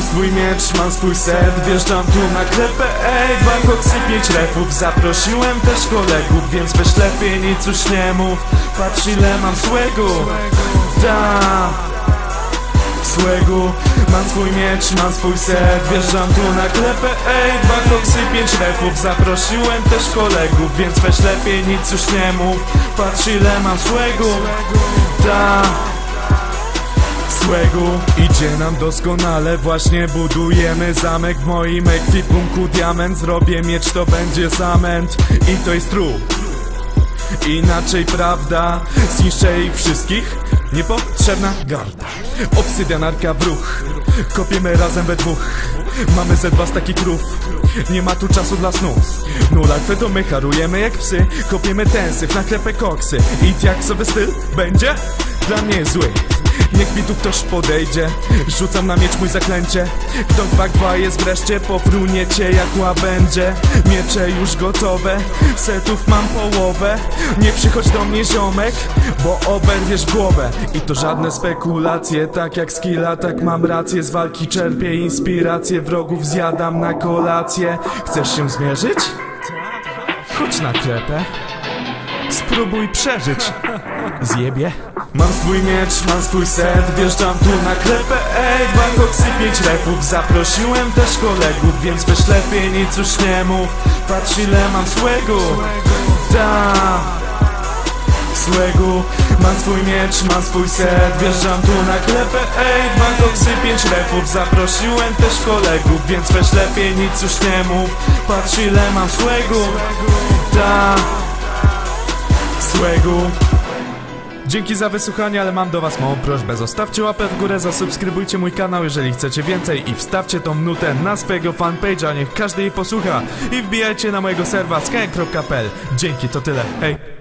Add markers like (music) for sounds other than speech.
Mam swój miecz, mam swój set Wjeżdżam tu na klepę, ej Dwa koksy, pięć refów. Zaprosiłem też kolegów Więc weź lepiej nic już nie mów. Patrz ile mam słegu Da. Słegu Mam swój miecz, mam swój set Wjeżdżam tu na klepę, ej Dwa koksy, pięć refów. Zaprosiłem też kolegów Więc weź lepiej nic już nie mów. Patrz ile mam słegu Da Idzie nam doskonale, właśnie budujemy zamek W moim ekwipunku. Diament Zrobię miecz, to będzie zamęt I to jest trup Inaczej prawda, zniszczę ich wszystkich. Niepotrzebna garda. Obsydianarka w ruch. Kopiemy razem we dwóch. Mamy ze dwa staki krów. Nie ma tu czasu dla snu. No to my harujemy jak psy. Kopiemy tensy, w naklepę koksy. I jak sobie styl będzie? Dla mnie zły Niech mi tu ktoś podejdzie. Rzucam na miecz mój zaklęcie. Kto dwa dwa jest wreszcie Pofruniecie jak łabędzie. Miecze już gotowe Setów mam połowę. Nie przychodź do mnie ziomek Bo oberwiesz głowę. I to żadne spekulacje Tak jak skilla, tak mam rację. Z walki czerpię inspirację Wrogów zjadam na kolację. Chcesz się zmierzyć? Chodź na klepę Spróbuj przeżyć. (laughs) Zjebie. Mam swój miecz, mam swój set Wjeżdżam tu na klepę, ej Dwa koksy, pięć refów Zaprosiłem też kolegów Więc weź lepiej nic już nie mów. Patrz ile mam słegu Da Słegu Mam swój miecz, mam swój set Wjeżdżam tu na klepę, ej Dwa koksy, pięć refów Zaprosiłem też kolegów Więc weź lepiej nic już nie mów. Patrz ile mam słegu Da Dzięki za wysłuchanie, ale mam do was małą prośbę. Zostawcie łapę w górę, zasubskrybujcie mój kanał, jeżeli chcecie więcej i wstawcie tą nutę na swojego fanpage'a, niech każdy jej posłucha. I wbijajcie na mojego serwa sky.pl. Dzięki, to tyle. Hej!